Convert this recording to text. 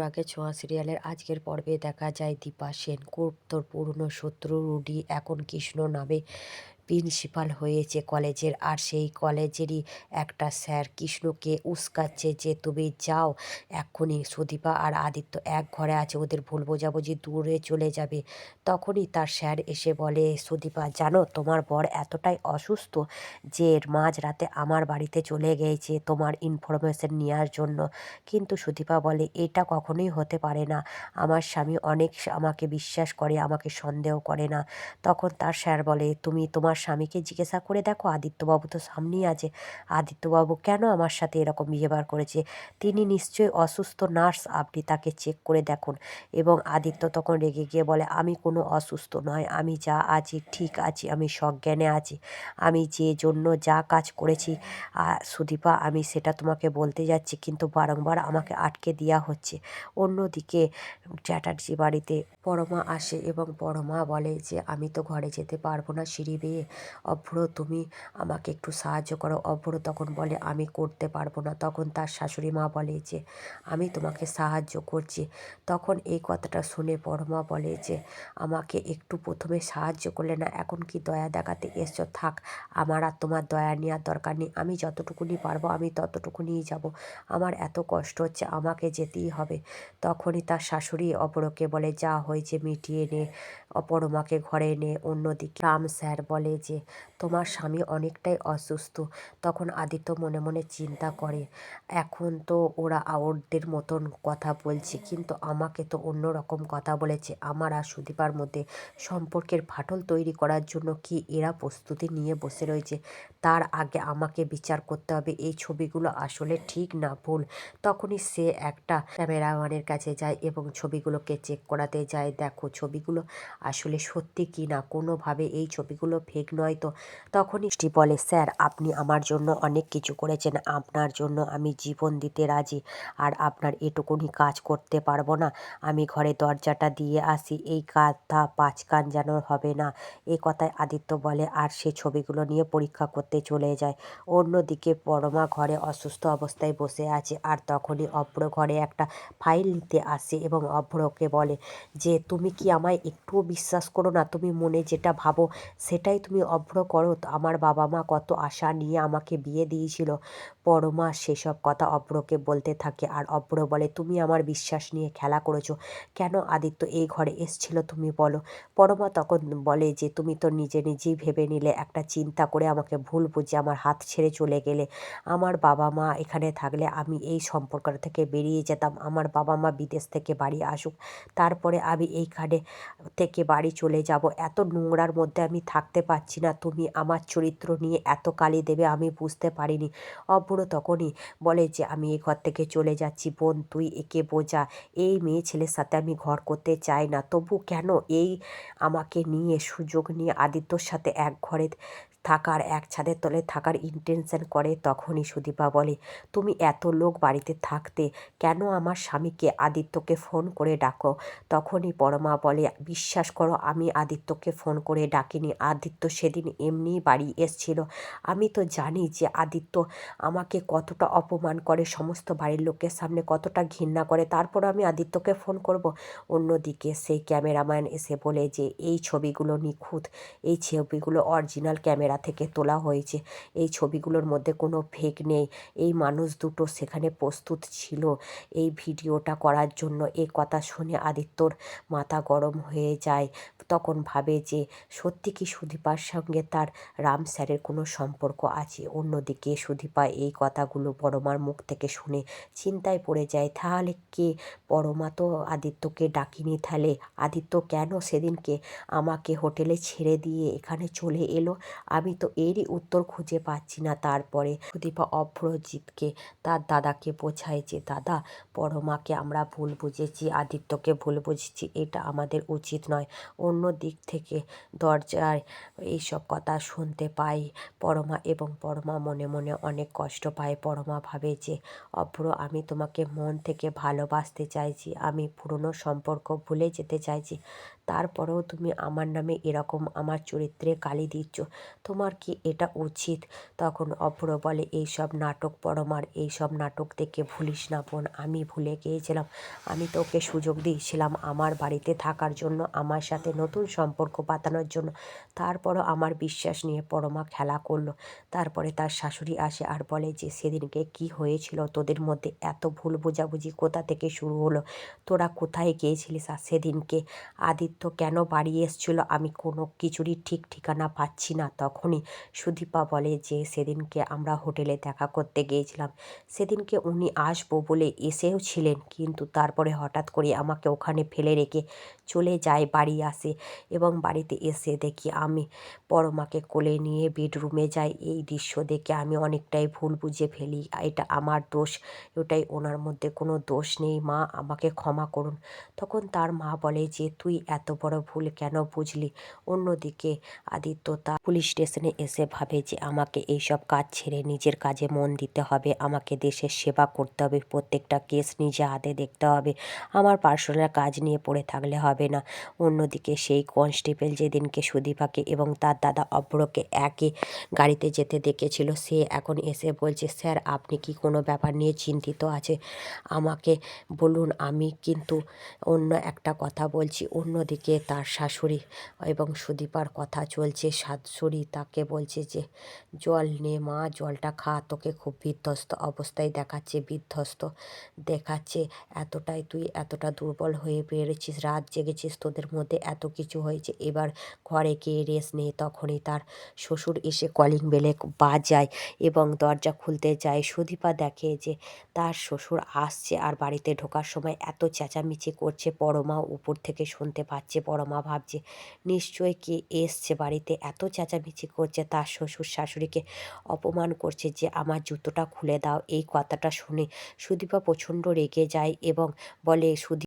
আগে ছোঁয়া সিরিয়ালের আজকের পর্বে দেখা যায় দীপা সেন। খুব তোর পুরনো শত্রু রুডি, এখন কৃষ্ণ নামে প্রিন্সিপাল হয়েছে কলেজের, আর সেই কলেজেরই একটা স্যার কৃষ্ণকে উস্কাচ্ছে যে, তুমি যাও, এক্ষুনি সুদীপা আর আদিত্য এক ঘরে আছে, ওদের ভুল বোঝাবুঝি দূরে চলে যাবে। তখনই তার স্যার এসে বলে, সুদীপা, জানো, তোমার বর এতটাই অসুস্থ যে মাঝ রাতে আমার বাড়িতে চলে গিয়েছে তোমার ইনফরমেশন নেওয়ার জন্য। কিন্তু সুদীপা বলে, এটা কখনোই হতে পারে না। আমার স্বামী অনেক আমাকে বিশ্বাস করে, আমাকে সন্দেহ করে না। তখন তার স্যার বলে, তুমি তোমার স্বামীকে জিজ্ঞাসা করে দেখো, আদিত্যবাবু তো সামনেই আছে। আদিত্যবাবু কেন আমার সাথে এরকম বিহেভিয়ার করেছে? তিনি নিশ্চয়ই অসুস্থ নার্স, আপনি তাকে চেক করে দেখুন। এবং আদিত্য তখন রেগে গিয়ে বলে, আমি কোনো অসুস্থ নয়, আমি যা আছি ঠিক আছি, আমি সজ্ঞানে আছি। আমি যে জন্য যা কাজ করেছি সুদীপা, আমি সেটা তোমাকে বলতে যাচ্ছি, কিন্তু বারংবার আমাকে আটকে দেওয়া হচ্ছে। অন্যদিকে চ্যাটার্জি বাড়িতে পরমা আসে এবং পরমা বলে যে, আমি তো ঘরে যেতে পারব না সিঁড়ি বেয়ে। অভ্র, তুমি আমাকে একটু সাহায্য করো। অভ্র তখন বলে, আমি করতে পারব না। তখন তার শাশুড়ি মা বলে যে, আমি তোমাকে সাহায্য করছি। তখন এই কথাটা শুনে পরমা বলে যে, আমাকে একটু প্রথমে সাহায্য করলে না, এখন কি দয়া দেখাতে এসছো? থাক, আমার আর তোমার দয়া নেওয়ার দরকার নেই। আমি যতটুকুনি পারব, আমি ততটুকুনিই যাব। আমার এত কষ্ট হচ্ছে, আমাকে যেতেই হবে। তখনই তার শাশুড়ি অপরকে বলে, যা হয়েছে মিটিয়ে নে, অপরমাকে ঘরে এনে অন্যদিকে রাম স্যার বলে যে তোমার স্বামী অনেকটাই অসুস্থ। তখন আদিত্য মনে মনে চিন্তা করে, এখন তো ওরা ওরদের মতন কথা বলছে, কিন্তু আমাকে তো অন্য রকম কথা বলেছে। আমার আর সুদীপার মধ্যে সম্পর্কের ফাটল তৈরি করার জন্য কি এরা প্রস্তুতি নিয়ে বসে রয়েছে? তার আগে আমাকে বিচার করতে হবে, এই ছবিগুলো আসলে ঠিক না ভুল। তখনই সে একটা ক্যামেরাম্যানের কাছে যায় এবং ছবিগুলোকে চেক করাতে যায়, দেখো ছবিগুলো আসলে সত্যি কি না? কোনোভাবে এই ছবিগুলো ফেক নয় তো। তখনই সৃষ্টি বলে, স্যার, আপনি আমার জন্য অনেক কিছু করেছেন। আপনার জন্য আমি জীবন দিতে রাজি। আর আপনার এটুকুনি কাজ করতে পারব না। আমি ঘরে দরজাটা দিয়ে আসি। এই কাঁথা পাঁচ কান যেন হবে না। এ কথায় আদিত্য বলে, আর সে ছবিগুলো নিয়ে পরীক্ষা করতে চলে যায়। অন্যদিকে পরমা ঘরে অসুস্থ অবস্থায় বসে আছে। আর তখনই অভ্র ঘরে একটা ফাইল নিতে আসে এবং অভ্রকে বলে, যে, তুমি কি আমায় একটুও বিশ্বাস করো না? তুমি মনে যেটা ভাবো সেটাই তুমি অভ্র করো, আমার বাবা মা কত আশা নিয়ে আমাকে বিয়ে দিয়েছিল। পরমা সেসব কথা অভ্রকে বলতে থাকে আর অভ্র বলে, তুমি আমার বিশ্বাস নিয়ে খেলা করেছ। কেন আদিত্য এই ঘরে এসছিল তুমি বলো? পরমা তখন বলে যে, তুমি তো নিজে নিজেই ভেবে নিলে, একটা চিন্তা করে আমাকে ভুল বুঝে আমার হাত ছেড়ে চলে গেলে। আমার বাবা মা এখানে থাকলে আমি এই সম্পর্কটা থেকে বেরিয়ে যেতাম। আমার বাবা মা বিদেশ থেকে বাড়ি আসুক, তারপরে আমি এইখানে থেকে বাড়ি চলে যাব। এত নোংরার মধ্যে আমি থাকতে পারছি না। তুমি আমার চরিত্র নিয়ে এত কালি দেবে আমি বুঝতে পারিনি। অভ্র তখনই বলে যে, আমি এই ঘর থেকে চলে যাচ্ছি বোন, তুই একে বোঝা। এই মেয়ে ছেলের সাথে আমি ঘর করতে চাই না। তবু কেন এই আমাকে নিয়ে, সুযোগ নিয়ে আদিত্যর সাথে এক ঘরে থাকার, এক ছাদের তলে থাকার ইন্টেনশন করে? তখনই সুদীপা বলে, তুমি এত লোক বাড়িতে থাকতে কেন আমার স্বামীকে আদিত্যকে ফোন করে ডাকো? তখনই পরমা বলে, বিশ্বাস করো, আমি আদিত্যকে ফোন করে ডাকিনি। আদিত্য সেদিন এমনিই বাড়ি এসছিল। আমি তো জানি যে আদিত্য আমাকে কতটা অপমান করে, সমস্ত বাড়ির লোকের সামনে কতটা ঘৃণা করে। তারপর আমি আদিত্যকে ফোন করব। অন্যদিকে সেই ক্যামেরাম্যান এসে বলে যে, এই ছবিগুলো নিখুঁত। এই ছবিগুলো অরিজিনাল ক্যামেরা থেকে তোলা হয়েছে। এই ছবিগুলোর মধ্যে কোনো ফেক নেই। এই মানুষ দুটো সেখানে প্রস্তুত ছিল। এই ভিডিওটা করার জন্য এই কথা শুনে আদিত্যর মাথা গরম হয়ে যায়। তখন ভাবে যে, সত্যি কি সুদীপার সঙ্গে তার রাম স্যারের কোনো সম্পর্ক আছে। অন্যদিকে সুদীপা এই কথাগুলো পরমার মুখ থেকে শুনে চিন্তায় পড়ে যায়, তাহলে কে? পরমা তো আদিত্যকে ডাকিনি, তাহলে আদিত্য কেন সেদিনকে আমাকে হোটেলে ছেড়ে দিয়ে এখানে চলে এলো? আমি তো এরই উত্তর খুঁজে পাচ্ছি না। তারপরে সুদীপা অভ্রজিৎকে, তার দাদাকে বোঝায় যে, দাদা পরমাকে আমরা ভুল বুঝেছি, আদিত্যকে ভুল বুঝেছি, এটা আমাদের উচিত নয়। অন্য দিক থেকে দরজায় এইসব কথা শুনতে পাই। পরমা এবং পরমা মনে মনে অনেক কষ্ট পায়। পরমা ভাবে যে অপ্র আমি তোমাকে মন থেকে ভালোবাসতে চাইছি। আমি পুরনো সম্পর্ক ভুলে যেতে চাইছি। তারপরেও তুমি আমার নামে এরকম আমার চরিত্রে গালি দিচ্ছ, তোমার কি এটা উচিত? তখন অভ্র বলে, এইসব নাটক পরমার এইসব নাটক দেখে ভুলিস না বোন, আমি ভুলে গিয়েছিলাম। আমি তোকে সুযোগ দিয়েছিলাম আমার বাড়িতে থাকার জন্য, আমার সাথে নতুন সম্পর্ক পাতানোর জন্য। তারপরও আমার বিশ্বাস নিয়ে পরমা খেলা করল। তারপরে তার শাশুড়ি আসে আর বলে যে, সেদিনকে কি হয়েছিল তোদের মধ্যে? এত ভুল বোঝাবুঝি কোথা থেকে শুরু হলো? তোরা কোথায় গিয়েছিলিস আর সেদিনকে? আদিত্য কেন বাড়ি এসছিল? আমি কোনো কিছুরই ঠিক ঠিকানা পাচ্ছি না। তখনই সুদীপা বলে যে, সেদিনকে আমরা হোটেলে দেখা করতে গিয়েছিলাম। সেদিনকে উনি আসব বলে এসেও ছিলেন। কিন্তু তারপরে হঠাৎ করে আমাকে ওখানে ফেলে রেখে চলে যায় বাড়ি আসে এবং বাড়িতে এসে দেখি আমি পরমাকে কোলে নিয়ে বেডরুমে যাই। এই দৃশ্য দেখে আমি অনেকটাই ভুল বুঝে ফেলি। এটা আমার দোষ। ওটাই ওনার মধ্যে কোনো দোষ নেই। মা, আমাকে ক্ষমা করুন। তখন তার মা বলে যে, তুই এত বড় ভুল কেন বুঝলি? অন্যদিকে আদিত্য তা পুলিশ স্টেশনে এসে ভাবে যে আমাকে এইসব কাজ ছেড়ে নিজের কাজে মন দিতে হবে। আমাকে দেশের সেবা করতে হবে, প্রত্যেকটা কেস নিজে হাতে দেখতে হবে। আমার পার্সোনাল কাজ নিয়ে পড়ে থাকলে হবে না। অন্যদিকে সেই কনস্টেবল যেদিনকে সুদীপাকে এবং তার দাদা অভ্রকে একে গাড়িতে যেতে দেখেছিল, সে এখন এসে বলছে, স্যার, আপনি কি কোনো ব্যাপার নিয়ে চিন্তিত আছে? আমাকে বলুন, আমি কিন্তু অন্য একটা কথা বলছি। অন্যদিকে তার শাশুড়ি এবং সুদীপার কথা চলছে। শাশুড়ি তাকে বলছে যে, জল নে মা, জলটা খা, তোকে খুব বিধ্বস্ত অবস্থায় দেখাচ্ছে, বিধ্বস্ত দেখাচ্ছে। এতটাই তুই এতটা দুর্বল হয়ে পেরেছিস রাত জেগেছিস তোদের মধ্যে এত কিছু হয়েছে। এবার ঘরে গিয়ে রেস্ট নে। তখনই তার শ্বশুর এসে কলিং বেলে বাজায় এবং দরজা খুলতে যায়। সুদীপা দেখে যে, তার শ্বশুর আসছে আর বাড়িতে ঢোকার সময় এত চেঁচামেচি করছে। পরমা উপর থেকে শুনতে পাচ্ছে। পরমা ভাবছে। নিশ্চয়ই কে এসছে বাড়িতে, এত চেঁচামেচি করছে তার শ্বশুর শাশুড়িকে। অপমান করছে যে, আমার জুতোটা খুলে দাও, এই কথাটা শুনে সুদীপা প্রচণ্ড রেগে যায় এবং বলে, সুদীপ